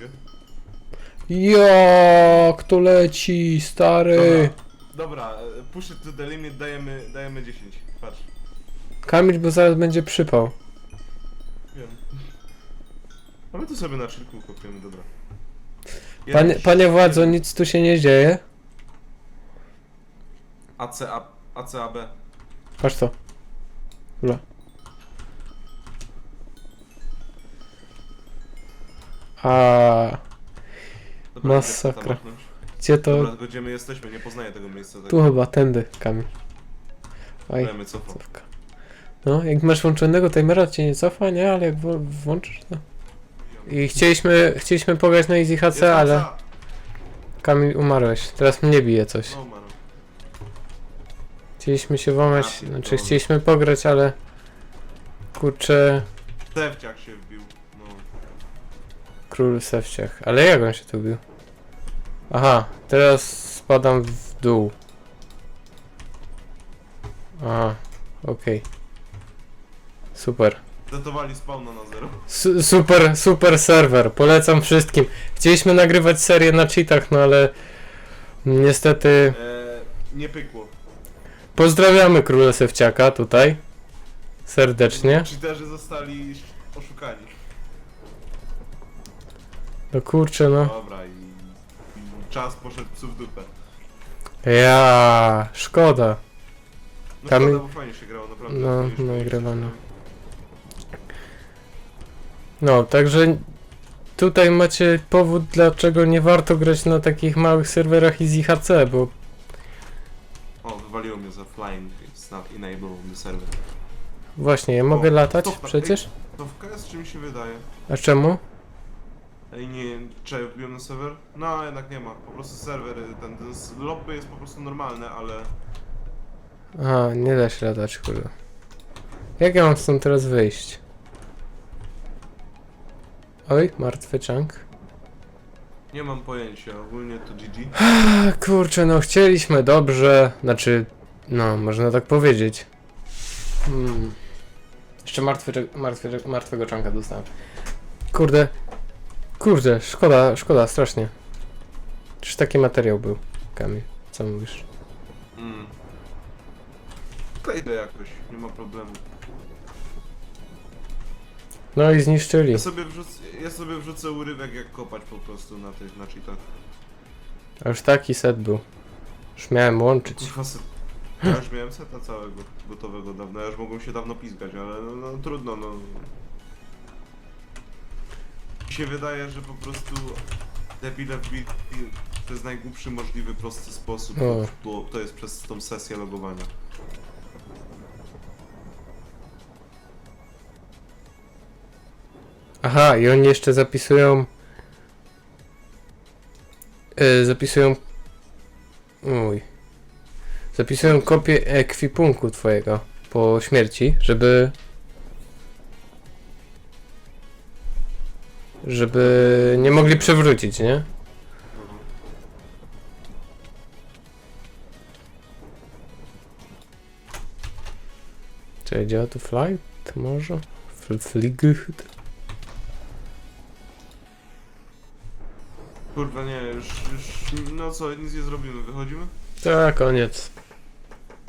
idzie. Jak to leci, stary. Dobra, dobra e, push it to the limit, dajemy, dajemy 10. Patrz. Kamil, bo zaraz będzie przypał. Wiem. A my tu sobie na szybku kopiemy, dobra. Panie, Jeden, panie jeden. władzo, nic tu się nie dzieje. AC, A- ACAB. Patrz to. Ula. A Dobra, Masakra. idę tam machnąć. gdzie to? Dobra, tylko gdzie my jesteśmy, nie poznaję tego miejsca. Tak. Tu chyba, tędy, Kamil. Oj, cofa. cofka. No, jak masz włączonego timera, to cię nie cofa, nie? Ale jak wło- włączysz, to... I chcieliśmy, chcieliśmy pograć na Easy HC, ale Kamil umarłeś. Teraz mnie bije coś. No. Chcieliśmy się włamać, Ja znaczy pierdolę. chcieliśmy pograć, ale... Kurczę, Tewciak się wbił. No. Król Sewciach. Ale jak on się tu bił? Aha, teraz spadam w dół. Aha, okej. Super. Datowali spawna na zero. Su- super, super serwer. Polecam wszystkim. Chcieliśmy nagrywać serię na cheatach, no ale niestety E, nie pykło. pozdrawiamy króla Sewciaka tutaj. Serdecznie. Cheaterzy zostali oszukani. No kurczę, no. Dobra i, i czas poszedł psu w dupę. Ja, szkoda. No Tam- szkoda, bo fajnie się grało, naprawdę. No, Fajnie się nagrywano. grało. No, także tutaj macie powód, dlaczego nie warto grać na takich małych serwerach Easy HC, bo O, wywaliło mnie za flying. It's not enable the server. właśnie, ja mogę latać stop, przecież. To w KS czy mi się wydaje? A czemu? Ej, nie, czy wbiłem na serwer? No, jednak nie ma. Po prostu serwer, y, ten, ten s- lobby jest po prostu normalny, ale... A, nie da się latać, kurde. Jak ja mam stąd teraz wyjść? Oj, martwy chunk. Nie mam pojęcia, ogólnie to GG. A, kurczę, no chcieliśmy dobrze, znaczy, no, można tak powiedzieć. Hmm. Jeszcze martwy, martwy, martwego czanka dostałem. Kurde, kurde, szkoda, szkoda, strasznie. Czyż taki materiał był, Kamil? Co mówisz? Mm. Klejdę jakoś, nie ma problemu. No i zniszczyli. Ja sobie wrzucę, ja sobie wrzucę urywek jak kopać po prostu na tych, na cheatach. A już taki set był. Już miałem łączyć. Kurwa, se... Ja już miałem seta całego, gotowego dawno, ja już mogłem się dawno pizgać, ale no, no trudno, no. Mi się wydaje, że po prostu debile wbili to jest najgłupszy możliwy prosty sposób, O. bo to jest przez tą sesję logowania. Aha, i oni jeszcze zapisują. Yy, zapisują. Uj. Zapisują kopię ekwipunku twojego po śmierci, żeby. Żeby nie mogli przewrócić, nie? Czy działa tu flight? Może? Fl- Flig? Kurwa nie, już, już, no co, nic nie zrobimy, wychodzimy? Tak, koniec.